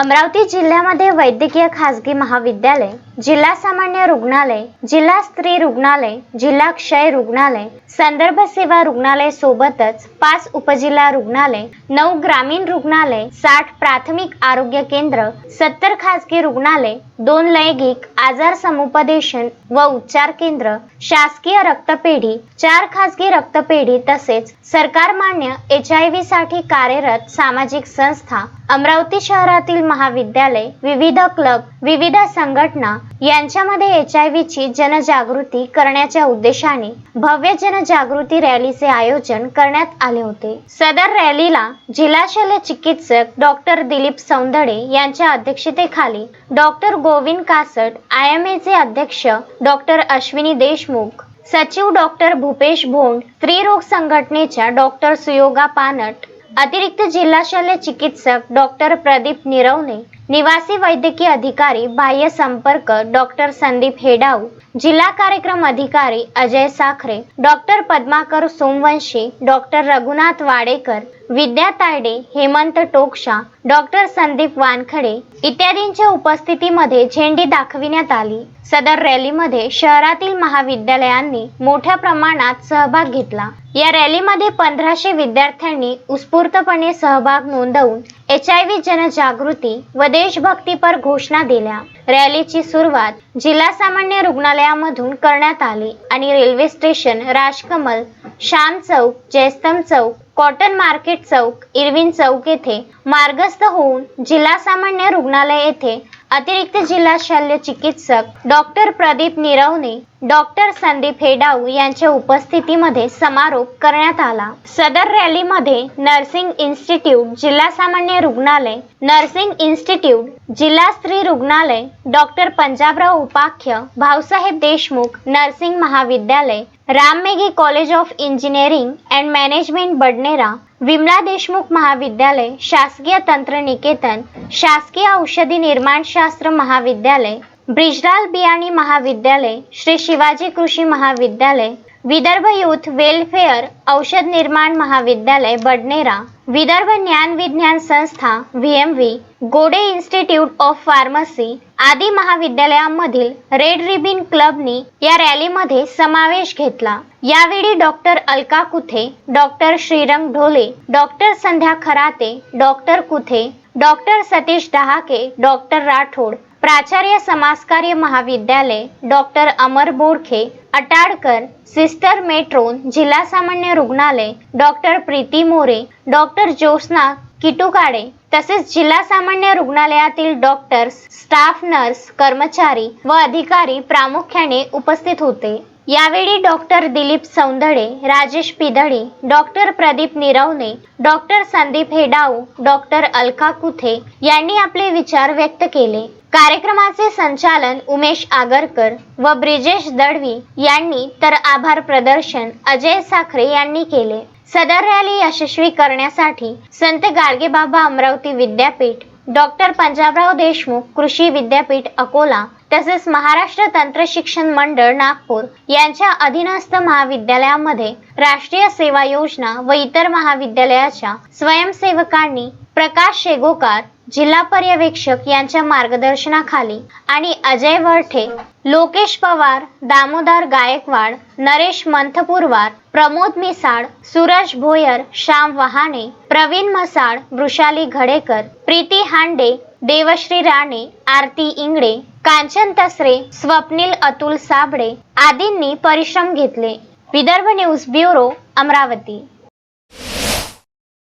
अमरावती जिल्ह्यामध्ये वैद्यकीय खाजगी महाविद्यालय जिल्हा सामान्य रुग्णालय जिल्हा स्त्री रुग्णालय जिल्हा क्षय रुग्णालय संदर्भ सेवा रुग्णालय सोबतच पाच उपजिल्हा रुग्णालय नऊ ग्रामीण रुग्णालय साठ प्राथमिक आरोग्य केंद्र सत्तर खासगी रुग्णालय दोन लैंगिक आजार समुपदेशन व उपचार केंद्र शासकीय रक्तपेढी चार खासगी रक्तपेढी तसेच सरकार मान्य एच आय व्ही साठी कार्यरत सामाजिक संस्था अमरावती शहरातील महाविद्यालय विविध क्लब विविध संघटना यांच्यामध्ये एच आय व्ही ची जनजागृती करण्याच्या उद्देशाने भव्य जनजागृती रॅलीचे आयोजन करण्यात आले होते. सदर रॅलीला जिल्हा शल्य चिकित्सक डॉक्टर दिलीप सौंदडे यांच्या अध्यक्षतेखाली doctor Govind Kasat I M चे अध्यक्ष डॉक्टर अश्विनी देशमुख सचिव डॉक्टर भूपेश भोंड स्त्रीरोग संघटनेच्या डॉक्टर सुयोगा पानट अतिरिक्त जिल्हा शल्य चिकित्सक डॉक्टर प्रदीप निरवणे निवासी वैद्यकीय अधिकारी बाह्य संपर्क डॉक्टर संदीप हेडाऊ जिल्हा कार्यक्रम अधिकारी Ajay Sakhare doctor Padmakar Somvanshi doctor Raghunath Wadekar Vidya Tayde Hemant Tokasha doctor Sandeep Wankhade इत्यादींच्या उपस्थितीमध्ये झेंडी दाखविण्यात आली. सदर रॅलीमध्ये शहरातील महाविद्यालयांनी मोठ्या प्रमाणात सहभाग घेतला. या रॅलीमध्ये पंधराशे विद्यार्थ्यांनी उत्स्फूर्तपणे सहभाग नोंदवून एच आय व्ही जनजागृती व देशभक्तीपर घोषणा दिल्या. रॅलीची सुरुवात जिल्हा सामान्य रुग्णालयामधून करण्यात आली आणि railway station Rajkamal Shyam chowk Jaistambh chowk cotton market chowk Irwin chowk येथे मार्गस्थ होऊन जिल्हा सामान्य रुग्णालय येथे अतिरिक्त जिल्हा शल्य चिकित्सक डॉक्टर प्रदीप निरवणे डॉक्टर संदीप हेडाऊ यांच्या उपस्थितीमध्ये समारोप करण्यात आला. सदर रॅलीमध्ये नर्सिंग इन्स्टिट्यूट जिल्हा सामान्य रुग्णालय नर्सिंग इन्स्टिट्यूट जिल्हा स्त्री रुग्णालय डॉक्टर पंजाबराव उपाख्य भाऊसाहेब देशमुख नर्सिंग महाविद्यालय Ram Meghe college of engineering and management Badnera Vimala Deshmukh महाविद्यालय शासकीय तंत्रनिकेतन शासकीय औषधी निर्माणशास्त्र महाविद्यालय ब्रिजलाल बियाणी महाविद्यालय श्री शिवाजी कृषी महाविद्यालय विदर्भ युथ वेलफेअर औषध निर्माण महाविद्यालय बडनेरा विदर्भ ज्ञान विज्ञान संस्था V M V Gode institute of pharmacy आदी महाविद्यालयांमधील रेड रिबिन क्लबनी या रॅलीमध्ये समावेश घेतला. यावेळी doctor Alka Kuthe doctor Shrirang Dhole doctor Sandhya Kharate doctor Kuthe doctor Satish Dahake doctor Rathod प्राचार्य समाजकार्य महाविद्यालय doctor Amar Bodkhe Atadkar sister matron जिल्हा सामान्य रुग्णालय डॉक्टर प्रीती मोरे डॉक्टर ज्योत्स्ना किटुकाडे तसेच जिल्हा सामान्य रुग्णालयातील डॉक्टर्स स्टाफ नर्स कर्मचारी व अधिकारी प्रामुख्याने उपस्थित होते. यावेळी doctor Dilip Soundale Rajesh Pidhale doctor Pradeep Nirwane doctor Sandeep Hedau doctor Alka Kuthe यांनी आपले विचार व्यक्त केले. कार्यक्रमाचे संचालन उमेश आगरकर व ब्रिजेश दळवी यांनी तर आभार प्रदर्शन अजय साखरे यांनी केले. सदर रॅली यशस्वी करण्यासाठी संत गाडगेबाबा अमरावती विद्यापीठ डॉक्टर पंजाबराव देशमुख कृषी विद्यापीठ अकोला तसेच महाराष्ट्र तंत्र शिक्षण मंडळ नागपूर यांच्या अधीनस्थ महाविद्यालयामध्ये राष्ट्रीय सेवा योजना व इतर महाविद्यालयाच्या स्वयंसेवकांनी प्रकाश शेगोकार जिल्हा पर्यवेक्षक यांच्या मार्गदर्शनाखाली आणि अजय वरठे लोकेश पवार दामोदर गायकवाड नरेश मंथपुरवार प्रमोद मिसाळ सूरज भोयर श्याम वहाणे प्रवीण मसाळ वृषाली घडेकर प्रीती हांडे देवश्री राणे आरती इंगडे कांचन तसरे स्वप्नील अतुल साबळे आदींनी परिश्रम घेतले. Vidarbha news bureau Amravati.